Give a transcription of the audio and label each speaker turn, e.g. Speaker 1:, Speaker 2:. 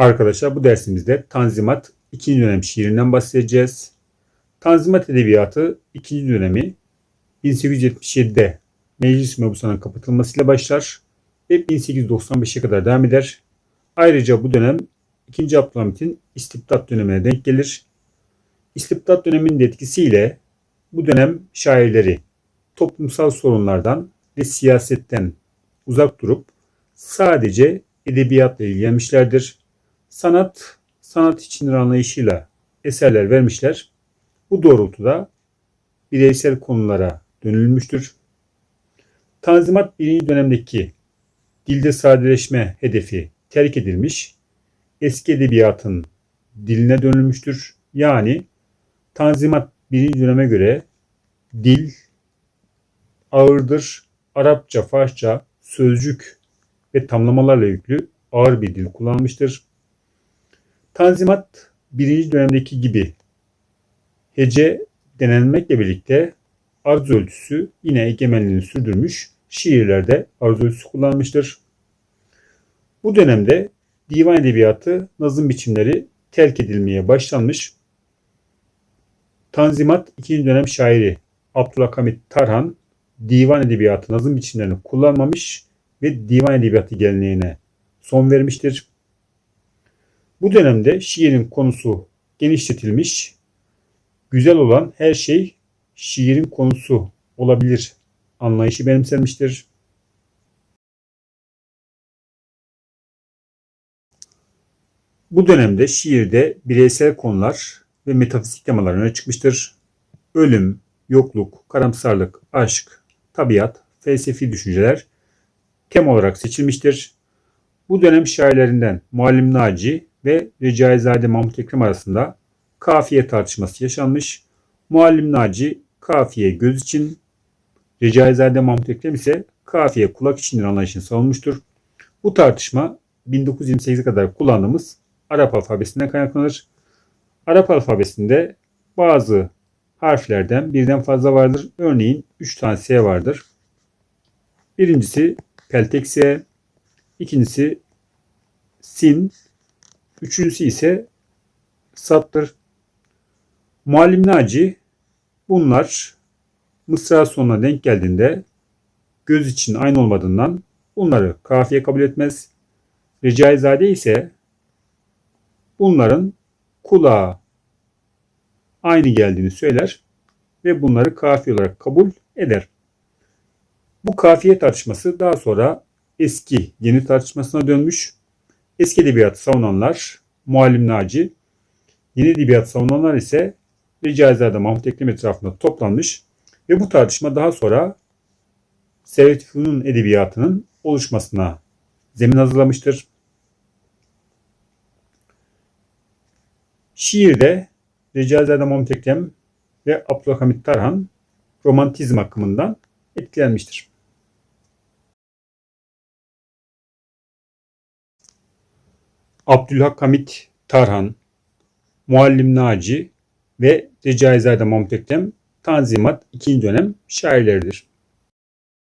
Speaker 1: Arkadaşlar bu dersimizde Tanzimat 2. dönem şiirinden bahsedeceğiz. Tanzimat edebiyatı 2. dönemi 1877'de Meclis Mebusan'ın kapatılmasıyla başlar ve 1895'e kadar devam eder. Ayrıca bu dönem 2. Abdülhamit'in istibdat dönemine denk gelir. İstibdat döneminin etkisiyle bu dönem şairleri toplumsal sorunlardan ve siyasetten uzak durup sadece edebiyatla ilgilenmişlerdir. Sanat, sanat içindir anlayışıyla eserler vermişler. Bu doğrultuda bireysel konulara dönülmüştür. Tanzimat birinci dönemdeki dilde sadeleşme hedefi terk edilmiş, eski edebiyatın diline dönülmüştür. Yani Tanzimat birinci döneme göre dil ağırdır. Arapça, Farsça, sözcük ve tamlamalarla yüklü ağır bir dil kullanmıştır. Tanzimat birinci dönemdeki gibi hece denenmekle birlikte arz ölçüsü yine egemenliğini sürdürmüş şiirlerde arz ölçüsü kullanmıştır. Bu dönemde divan edebiyatı nazım biçimleri terk edilmeye başlanmış. Tanzimat 2. dönem şairi Abdülhamit Tarhan divan edebiyatı nazım biçimlerini kullanmamış ve divan edebiyatı geleneğine son vermiştir. Bu dönemde şiirin konusu genişletilmiş, güzel olan her şey şiirin konusu olabilir anlayışı benimsenmiştir. Bu dönemde şiirde bireysel konular ve metafizik temalar öne çıkmıştır. Ölüm, yokluk, karamsarlık, aşk, tabiat, felsefi düşünceler tema olarak seçilmiştir. Bu dönem şairlerinden Muallim Naci ve Recaizade Mahmut Ekrem arasında kafiye tartışması yaşanmış. Muallim Naci kafiye göz için, Recaizade Mahmut Ekrem ise kafiye kulak içindir anlayışını savunmuştur. Bu tartışma 1928'e kadar kullandığımız Arap alfabesinden kaynaklanır. Arap alfabesinde bazı harflerden birden fazla vardır. Örneğin 3 tane S vardır. Birincisi peltek S, ikincisi sin, üçüncüsü ise sattır. Muallim Naci bunlar mısra sonuna denk geldiğinde göz için aynı olmadığından bunları kafiye kabul etmez. Recaizade ise bunların kulağa aynı geldiğini söyler ve bunları kafiye olarak kabul eder. Bu kafiye tartışması daha sonra eski yeni tartışmasına dönmüş. Eski edebiyatı savunanlar Muallim Naci, yeni edebiyat savunanlar ise Ricaizade Mahmut Ekrem etrafında toplanmış ve bu tartışma daha sonra Servet Fünun edebiyatının oluşmasına zemin hazırlamıştır. Şiirde Recaizade Mahmut Ekrem ve Abdülhamit Tarhan romantizm akımından etkilenmiştir. Abdülhamit Tarhan, Muallim Naci ve Recaizade Mahmut Ekrem Tanzimat 2. dönem şairleridir.